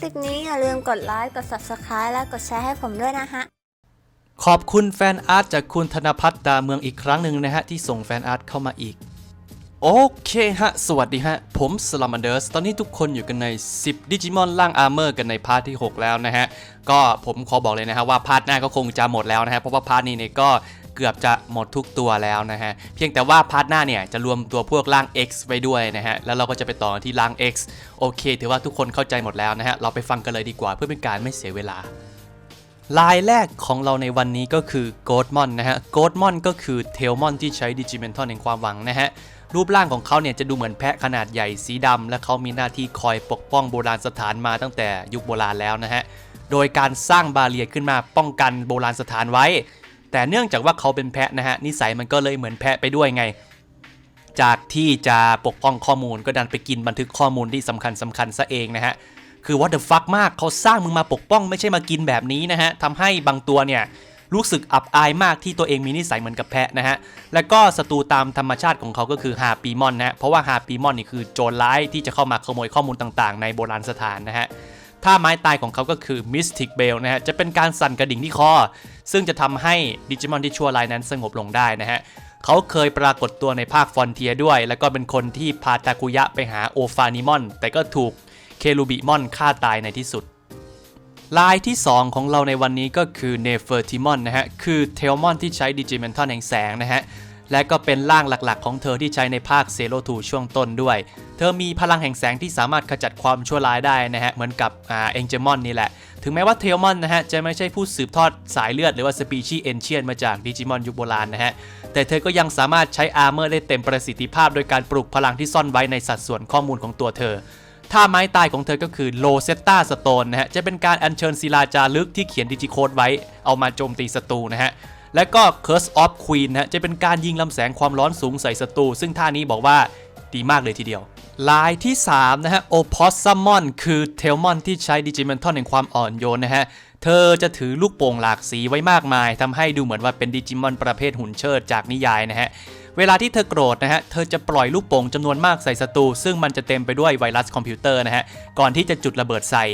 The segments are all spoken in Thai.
คลิปนี้อย่าลืมกดไลค์กด subscribe และกดแชร์ให้ผมด้วยนะฮะ ขอบคุณแฟนอาร์ตจากคุณธนพัฒน์ดาเมืองอีกครั้งหนึ่งนะฮะ ที่ส่งแฟนอาร์ตเข้ามาอีก โอเคฮะ สวัสดีฮะ ผมสลัมเดอร์สตอนนี้ทุกคนอยู่กันใน 10 ดิจิมอนล่างอาร์เมอร์กันในพาร์ทที่ 6 แล้วนะฮะ ก็ผมขอบอกเลยนะฮะว่าพาร์ทหน้าก็คงจะหมดแล้วนะฮะเพราะว่าพาร์ทนี้เนี่ยก็ กือบจะหมดทุกตัวแล้วนะฮะ เพียงแต่ว่าพาร์ทหน้าเนี่ยจะรวมตัวพวกล่าง X ไว้ด้วยนะฮะ แล้วเราก็จะไปต่อที่ล่าง X โอเคถือว่าทุกคนเข้าใจหมดแล้วนะฮะ เราไปฟังกันเลยดีกว่าเพื่อเป็นการไม่เสียเวลาลายแรกของเราในวันนี้ก็คือโกดมอนนะฮะโกดมอนก็คือเทลมอนที่ใช้ดิจิเมนทอนแห่งความหวังนะฮะ รูปร่างของเขาเนี่ยจะดูเหมือนแพะขนาดใหญ่สีดำและเขามีหน้าที่คอยปกป้องโบราณสถานมาตั้งแต่ยุคโบราณแล้วนะฮะ โดยการสร้างบาเรียขึ้นมาป้องกันโบราณสถานไว้ แต่เนื่องจากว่าเขาเป็นแพะนะฮะนิสัยมันก็เลยเหมือนแพะไปด้วยไง จากที่จะปกป้องข้อมูลก็ดันไปกินบันทึกข้อมูลที่สำคัญสำคัญซะเองนะฮะคือ what the fuck มากเขาสร้างมึงมาปกป้องไม่ใช่มากินแบบนี้นะฮะทำให้บางตัวเนี่ยรู้สึกอับอายมากที่ตัวเองมีนิสัยเหมือนกับแพะนะฮะ แล้วก็ศัตรูตามธรรมชาติของเขาก็คือฮาปีมอนนะฮะเพราะว่าฮาปีมอนนี่คือโจรร้ายที่จะเข้ามาขโมยข้อมูลต่างๆ ในโบราณสถานนะฮะ ท่าไม้ตายของเขาก็คือ Mystic Bell นะฮะ จะเป็นการสั่นกระดิ่งที่คอ ซึ่งจะทำให้ดิจิมอนที่ชั่วร้ายนั้นสงบลงได้นะฮะ เขาเคยปรากฏตัวในภาคฟอนเทียด้วย แล้วก็เป็นคนที่พาตาคุยะไปหาโอฟานิมอน แต่ก็ถูกเคลูบิมอนฆ่าตายในที่สุดลายที่ 2 ของเราในวันนี้ก็คือเนเฟอร์ติมอนนะฮะ คือเทลมอนที่ใช้ดิจิเมนทอนแห่งแสงนะฮะ และก็เป็นร่างหลักๆ ของเธอที่ใช้ในภาคเซโ t ทูช่วงต้นด้วย เธอมีพลังแห่งแสงที่สามารถขจัดความชั่วร้ายได้นะฮะ เหมือนกับอ่าเอ็งเจมอนนี่แหละ ถึงแม้ว่าเทลมอนนะฮะ จะไม่ใช่ผู้สืบทอดสายเลือดหรือว่าสปีชีส์เอนเชียนมาจากดิจิมอนยุคโบราณนะฮะ แต่เธอก็ยังสามารถใช้อาร์เมอร์ได้เต็มประสิทธิภาพ โดยการปลุกพลังที่ซ่อนไว้ในสัดส่วนข้อมูลของตัวเธอท่าไม้ตายของเธอก็คือโลเซตตาสโตนนะฮะ จะเป็นการอัญเชิญศิลาจารึกที่เขียนดิจิโคดไว้ เอามาโจมตีศัตรูนะฮะ และก็ Curse of Queen นะจะเป็นการยิงลำแสงความร้อนสูงใส่ศัตรู ซึ่งท่านี้บอกว่าดีมากเลยทีเดียวลายที่ 3 นะฮะ o p o s s u m o n คือเทลมอนที่ใช้ดิจิเมนทอนแห่งความอ่อนโยนนะฮะ เธอจะถือลูกโป่งหลากสีไว้มากมายทำให้ดูเหมือนว่าเป็นดิจิมอนประเภทหุ่นเชิดจากนิยายนะฮะ เวลาที่เธอโกรธนะฮะ เธอจะปล่อยลูกโป่งจำนวนมากใส่ศัตรูซึ่งมันจะเต็มไปด้วยไวรัสคอมพิวเตอร์นะฮะ ก่อนที่จะจุดระเบิดใส่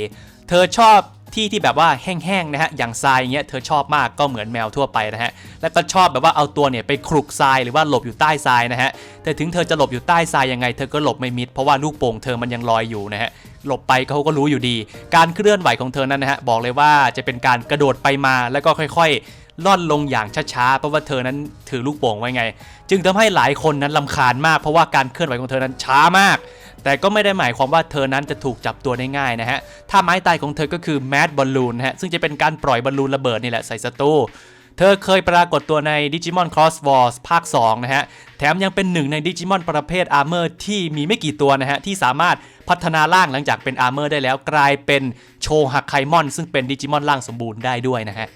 เธอชอบ ที่ที่แบบว่าแห้งๆนะฮะอย่างทรายเงี้ยเธอชอบมากก็เหมือนแมวทั่วไปนะฮะแล้วก็ชอบแบบว่าเอาตัวเนี่ยไปคลุกทรายหรือว่าหลบอยู่ใต้ทรายนะฮะแต่ถึงเธอจะหลบอยู่ใต้ทรายยังไงเธอก็หลบไม่มิดเพราะว่าลูกโป่งเธอมันยังลอยอยู่นะฮะหลบไปเขาก็รู้อยู่ดี การเคลื่อนไหวของเธอนั้นนะฮะบอกเลยว่าจะเป็นการกระโดดไปมาแล้วก็ค่อยๆ ล่อนลงอย่างช้าๆเพราะว่าเธอนั้นถือลูกโป่งไว้ไง จึงทำให้หลายคนนั้นลำคาญมากเพราะว่าการเคลื่อนไหวของเธอนั้นช้ามาก แต่ก็ไม่ได้หมายความว่าเธอนั้นจะถูกจับตัวได้ง่ายนะฮะถ้าไม้ตายของเธอก็คือแมดบอลลูนนะฮะซึ่งจะเป็นการปล่อยบอลลูนระเบิดนี่แหละใส่ศัตรูเธอเคยปรากฏตัวใน Digimon Cross Wars ภาค 2 นะฮะ แถมยังเป็นหนึ่งใน Digimon ประเภท Armor ที่มีไม่กี่ตัวนะฮะ ที่สามารถพัฒนาร่างหลังจากเป็น Armor ได้แล้วกลายเป็นโชฮักไคมอนซึ่งเป็น Digimon ร่างสมบูรณ์ได้ด้วยนะฮะ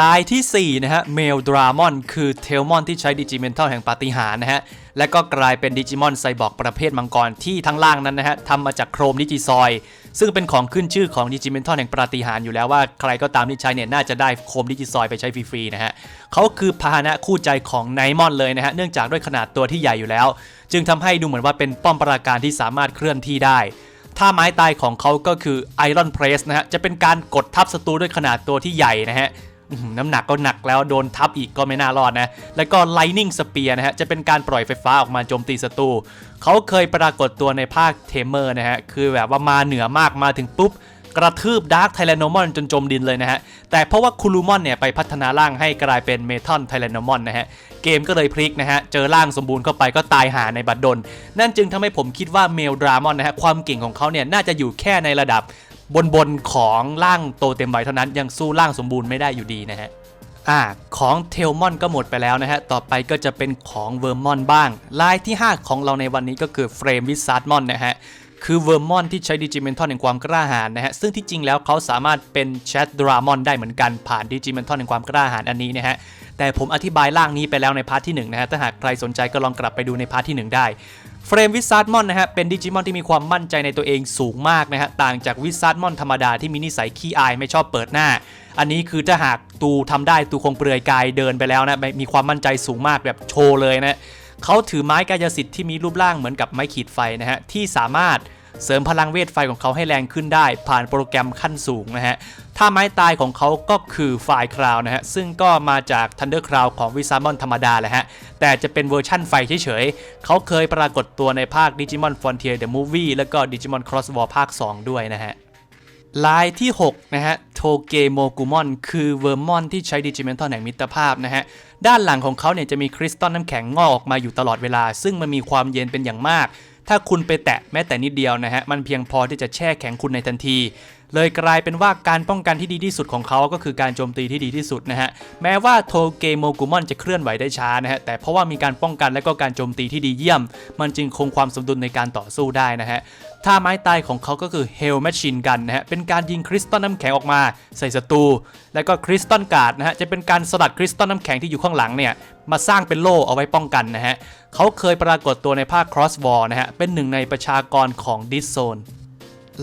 ลายที่ 4 นะฮะเมลดรามอนคือเทลมอนที่ใช้ดิจิเมนทัลแห่งปาฏิหาริย์นะฮะ และก็กลายเป็นดิจิมอนไซบอร์กประเภทมังกรที่ทั้งล่างนั้นนะฮะทำมาจากโครมดิจิซอย ซึ่งเป็นของขึ้นชื่อของดิจิเมนทัลแห่งปาฏิหาริย์อยู่แล้วว่าใครก็ตามที่ใช้เนี่ยน่าจะได้โครมดิจิซอยไปใช้ฟรีๆนะฮะเขาคือพาหนะคู่ใจของไนมอนเลยนะฮะเนื่องจากด้วยขนาดตัวที่ใหญ่อยู่แล้ว จึงทำให้ดูเหมือนว่าเป็นป้อมปราการที่สามารถเคลื่อนที่ได้ท่าไม้ตายของเขาก็คือ Iron Press นะฮะจะเป็นการกดทับศัตรูด้วยขนาดตัวที่ใหญ่นะฮะ น้ำหนักก็หนักแล้วโดนทับอีกก็ไม่น่ารอดนะ แล้วก็ Lightning Spear นะฮะ จะเป็นการปล่อยไฟฟ้าออกมาโจมตีศัตรูเขาเคยปรากฏตัวในภาคเทมเมอร์นะฮะ คือแบบว่ามาเหนือมากมาถึงปุ๊บ กระทืบดาร์คไทแรนโนมอนจนจมดินเลยนะฮะ แต่เพราะว่าคูลูมอนเนี่ยไปพัฒนาร่างให้กลายเป็นเมทัลไทแรนโนมอนนะฮะ เกมก็เลยพลิกนะฮะ เจอร่างสมบูรณ์เข้าไปก็ตายหาในบัดดล นั่นจึงทำให้ผมคิดว่าเมลดรามอนนะฮะความเก่งของเขาเนี่ยน่าจะอยู่แค่ในระดับ บนบนของร่างโตเต็มวัยเท่านั้นยังสู้ร่างสมบูรณ์ไม่ได้อยู่ดีนะฮะอ่าของเทลมอนก็หมดไปแล้วนะฮะ ต่อไปก็จะเป็นของเวอร์มอนบ้าง ลายที่ 5 ของเราในวันนี้ก็คือเฟรมวิซาร์ดมอนนะฮะ คือเวอร์มอนที่ใช้ดิจิเมนทอนแห่งความกล้าหาญนะฮะ ซึ่งที่จริงแล้วเขาสามารถเป็นแชทดรามอนได้เหมือนกันผ่านดิจิเมนทอนแห่งความกล้าหาญอันนี้นะฮะ แต่ผมอธิบายร่างนี้ไปแล้วในพาร์ทที่1นะฮะถ้าหากใครสนใจก็ลองกลับไปดูในพาร์ทที่ 1 ได้เฟรมวิซาร์ดมอนนะฮะเป็นดิจิมอนที่มีความมั่นใจในตัวเองสูงมากนะฮะต่างจากวิซาร์ดมอนธรรมดาที่มีนิสัยขี้อายไม่ชอบเปิดหน้า อันนี้คือถ้าหากตูทำได้ตูคงเปลือยกายเดินไปแล้วนะมีความมั่นใจสูงมากแบบโชว์เลยนะเขาถือไม้กายสิทธิ์ที่มีรูปร่างเหมือนกับไม้ขีดไฟนะฮะที่สามารถ เสริมพลังเวทไฟของเขาให้แรงขึ้นได้ ผ่านโปรแกรมขั้นสูงนะฮะถ้าไม้ตายของเขาก็คือไฟคราวนะฮะซึ่งก็มาจากทันเดอร์คราวของวิซามอนธรรมดาแหละฮะแต่จะเป็นเวอร์ชั่นไฟเฉยๆเขาเคยปรากฏตัวในภาค Digimon Frontier the Movie แล้วก็ Digimon Cross War ภาค 2 ด้วยนะฮะ ลายที่ 6 นะฮะ โทเกโมกุมอน คือเวอร์มอนที่ใช้ดิจิเมนทัลแห่งมิตรภาพนะฮะ ด้านหลังของเขาเนี่ยจะมีคริสตัลน้ำแข็งงอกออกมาอยู่ตลอดเวลา ซึ่งมันมีความเย็นเป็นอย่างมาก ถ้าคุณไปแตะแม้แต่นิดเดียวนะฮะ มันเพียงพอที่จะแช่แข็งคุณในทันที เลยกลายเป็นว่าการป้องกันที่ดีที่สุดของเขาก็คือการโจมตีที่ดีที่สุดนะฮะ แม้ว่าโทเกโมกุมอนจะเคลื่อนไหวได้ช้านะฮะ แต่เพราะว่ามีการป้องกันและก็การโจมตีที่ดีเยี่ยม มันจึงคงความสมดุลในการต่อสู้ได้นะฮะท่าไม้ตายของเขาก็คือ Hell Machine Gun นะฮะ เป็นการยิงคริสตัลน้ำแข็งออกมา ใส่ศัตรู แล้วก็คริสตัลการ์ดนะฮะ จะเป็นการสลัดคริสตัลน้ำแข็งที่อยู่ข้างหลังเนี่ย มาสร้างเป็นโล่เอาไว้ป้องกันนะฮะ เขาเคยปรากฏตัวในภาค Cross War นะฮะ เป็นหนึ่งในประชากรของ Dis Zone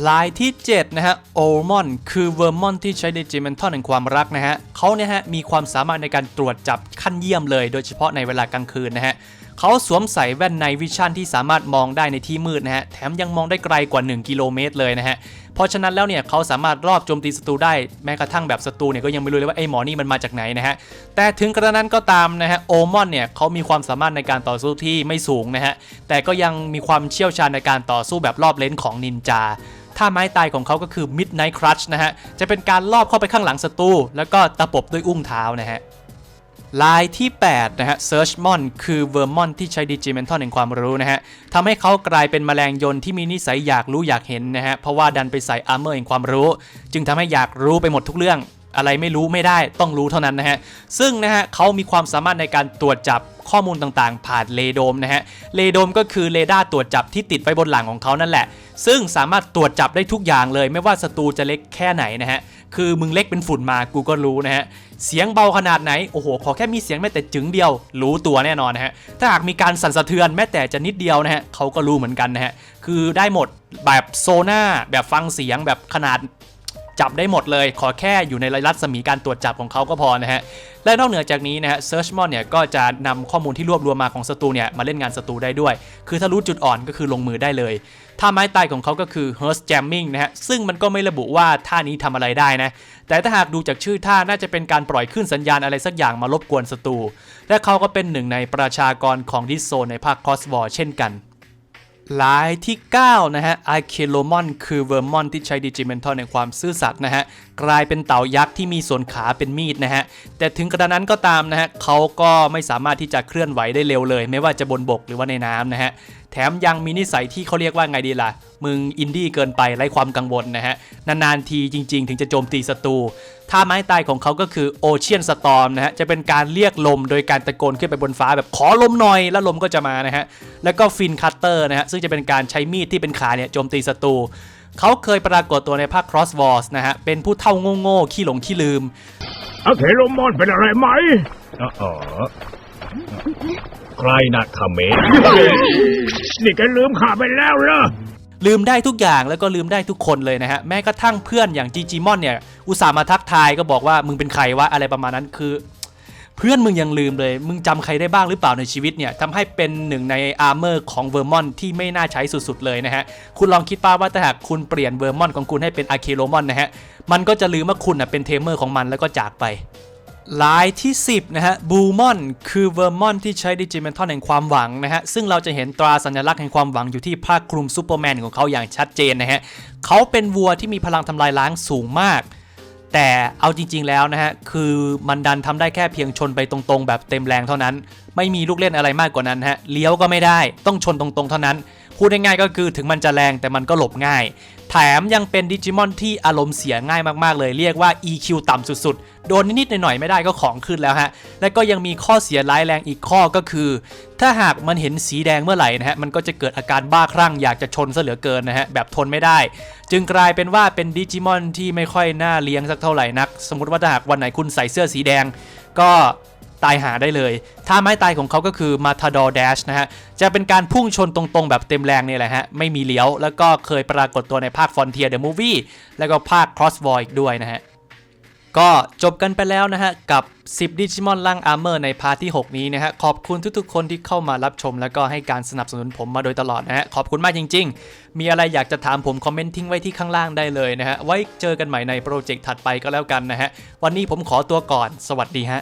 ลายที่ 7 นะฮะโอมอนคือเวอร์มอนที่ใช้ดิจิเมนทัลแห่งความรักนะฮะเขาเนี่ยฮะมีความสามารถในการตรวจจับขั้นเยี่ยมเลย โดยเฉพาะในเวลากลางคืนนะฮะเขาสวมใส่แว่นในวิชั่นที่สามารถมองได้ในที่มืดนะฮะแถมยังมองได้ไกลกว่า 1 กิโลเมตรเลยนะฮะเพราะฉะนั้นแล้วเนี่ยเขาสามารถรอบโจมตีศัตรูได้แม้กระทั่งแบบศัตรูเนี่ยก็ยังไม่รู้เลยว่าไอ้หมอนี่มันมาจากไหนนะฮะแต่ถึงกระนั้นก็ตามนะฮะโอมอนเนี่ยเขามีความสามารถในการต่อสู้ที่ไม่สูงนะฮะแต่ก็ยังมีความเชี่ยวชาญในการต่อสู้แบบรอบเลนของนินจา ท่าไม้ตายของเขาก็คือ Midnight Crush นะฮะ จะเป็นการลอบเข้าไปข้างหลังศัตรูแล้วก็ตะปบด้วยอุ้งเท้านะฮะลายที่ 8 นะฮะ Searchmon คือเวอร์มอนที่ใช้ดิจิเมนทอลแห่งความรู้นะฮะทำให้เขากลายเป็นแมลงยนต์ที่มีนิสัยอยากรู้อยากเห็นนะฮะ เพราะว่าดันไปใส่อาร์เมอร์แห่งความรู้ จึงทำให้อยากรู้ไปหมดทุกเรื่อง อะไรไม่รู้ไม่ได้ต้องรู้เท่านั้นนะฮะ ซึ่งนะฮะเขามีความสามารถในการตรวจจับข้อมูลต่างๆ ผ่านเลโดมนะฮะเลโดมก็คือเรดาร์ตรวจจับที่ติดไว้บนหลังของเขานั่นแหละ ซึ่งสามารถตรวจจับได้ทุกอย่างเลย ไม่ว่าศัตรูจะเล็กแค่ไหนนะฮะคือมึงเล็กเป็นฝุ่นมากูก็รู้นะฮะเสียงเบาขนาดไหนโอ้โหขอแค่มีเสียงแม้แต่จึงเดียว รู้ตัวแน่นอนนะฮะถ้าหากมีการสั่นสะเทือนแม้แต่จะนิดเดียวนะฮะเขาก็รู้เหมือนกันนะฮะคือได้หมดแบบโซน่าแบบฟังเสียงแบบขนาด จับได้หมดเลย ขอแค่อยู่ในรัศมีการตรวจจับของเขาก็พอนะฮะและนอกเหนือจากนี้นะฮะ Searchmon เนี่ยก็จะนำข้อมูลที่รวบรวมมาของศัตรูเนี่ยมาเล่นงานศัตรูได้ด้วย คือถ้ารู้จุดอ่อนก็คือลงมือได้เลยท่าไม้ตายของเขาก็คือ h e r s t Jamming นะฮะ ซึ่งมันก็ไม่ระบุว่าท่านี้ทำอะไรได้นะ แต่ถ้าหากดูจากชื่อท่าน่าจะเป็นการปล่อยขึ้นสัญญาณอะไรสักอย่างมารบกวนศัตรู และเขาก็เป็นหนึ่งในประชากรของดิสโซในภาค Cross War เช่นกัน ลายที่ 9 นะฮะไอเคโลมอนคือเวอร์มอนที่ใช้ดิจิเมนทัลในความซื่อสัตย์นะฮะ กลายเป็นเต่ายักษ์ที่มีส่วนขาเป็นมีดนะฮะ แต่ถึงกระนั้นก็ตามนะฮะเขาก็ไม่สามารถที่จะเคลื่อนไหวได้เร็วเลย ไม่ว่าจะบนบกหรือว่าในน้ำนะฮะ แถมยังมีนิสัยที่เขาเรียกว่าไงดีล่ะ มึงอินดี้เกินไปไร้ความกังวลนะฮะ นานๆทีจริง ๆ ถึงจะโจมตีศัตรูท่าไม้ตายของเขาก็คือโอเชียนสตอร์มนะฮะ จะเป็นการเรียกลมโดยการตะโกนขึ้นไปบนฟ้าแบบขอลมหน่อยแล้วลมก็จะมานะฮะ แล้วก็ฟินคัตเตอร์นะฮะ ซึ่งจะเป็นการใช้มีดที่เป็นขาเนี่ยโจมตีศัตรูเขาเคยปรากฏตัวในภาค Cross Wars นะฮะ เป็นผู้เท่าโง่ๆขี้หลงขี้ลืมอะเคโลมอนเป็นอะไรไหมอ๋อ ใครนะคาเมะนี่แกลืมข้าไปแล้วเหรอ ลืมได้ทุกอย่างแล้วก็ลืมได้ทุกคนเลยนะฮะ แม้กระทั่งเพื่อนอย่างจีจีมอนเนี่ย อุตส่าห์มาทักทายก็บอกว่ามึงเป็นใครวะอะไรประมาณนั้นคือ เพื่อนมึงยังลืมเลย มึงจำใครได้บ้างหรือเปล่าในชีวิตเนี่ยทำให้เป็นหนึ่งในอาร์เมอร์ของเวอร์มอนที่ไม่น่าใช้สุดๆเลยนะฮะ คุณลองคิดป้าว่าถ้าหากคุณเปลี่ยนเวอร์มอนของคุณให้เป็นอาเคโลมอนนะฮะ มันก็จะลืมว่าคุณเป็นเทมเมอร์ของมันแล้วก็จากไป ลายที่ 10 นะฮะบูมอนคือเวอร์มอนที่ใช้ดิจิเมนทัลแห่งความหวังนะฮะ ซึ่งเราจะเห็นตราสัญลักษณ์แห่งความหวังอยู่ที่ผ้าคลุมซูเปอร์แมนของเขาอย่างชัดเจนนะฮะเขาเป็นวัวที่มีพลังทำลายล้างสูงมาก แต่เอาจริง ๆ แล้วนะฮะ คือมันดันทำได้แค่เพียงชนไปตรงๆ แบบเต็มแรงเท่านั้น ไม่มีลูกเล่นอะไรมากกว่านั้นฮะเลี้ยวก็ไม่ได้ต้องชนตรงๆ เท่านั้น พูดง่ายๆก็คือถึงมันจะแรงแต่มันก็หลบง่าย แถมยังเป็นดิจิมอนที่อารมณ์เสียง่ายมากๆเลยเรียกว่า EQ ต่ำสุดๆ โดนนิดๆหน่อยๆไม่ได้ก็ของขึ้นแล้วฮะ และก็ยังมีข้อเสียร้ายแรงอีกข้อก็คือ ถ้าหากมันเห็นสีแดงเมื่อไหร่นะฮะมันก็จะเกิดอาการบ้าคลั่งอยากจะชนซะเหลือเกินนะฮะแบบทนไม่ได้ จึงกลายเป็นว่าเป็นดิจิมอนที่ไม่ค่อยน่าเลี้ยงสักเท่าไหร่นัก สมมติว่าถ้าหากวันไหนคุณใส่เสื้อสีแดง ก็ ตายหาได้เลยท่าไม้ตายของเขาก็คือ Matador Dash นะฮะ จะเป็นการพุ่งชนตรงๆ แบบเต็มแรงเนี่ยแหละฮะ ไม่มีเลี้ยว แล้วก็เคยปรากฏตัวในภาค Frontier the Movie แล้วก็ภาค Cross War อีกด้วยนะฮะ ก็จบกันไปแล้วนะฮะ กับ 10 ดิจิมอนล่างอาร์เมอร์ในพาร์ทที่ 6 นี้นะฮะ ขอบคุณทุกๆ คนที่เข้ามารับชม แล้วก็ให้การสนับสนุนผมมาโดยตลอดนะฮะ ขอบคุณมากจริง ๆ มีอะไรอยากจะถามผมคอมเมนต์ทิ้งไว้ที่ข้างล่างได้เลยนะฮะ ไว้เจอกันใหม่ในโปรเจกต์ถัดไปก็แล้วกันนะฮะ วันนี้ผมขอตัวก่อน สวัสดีฮะ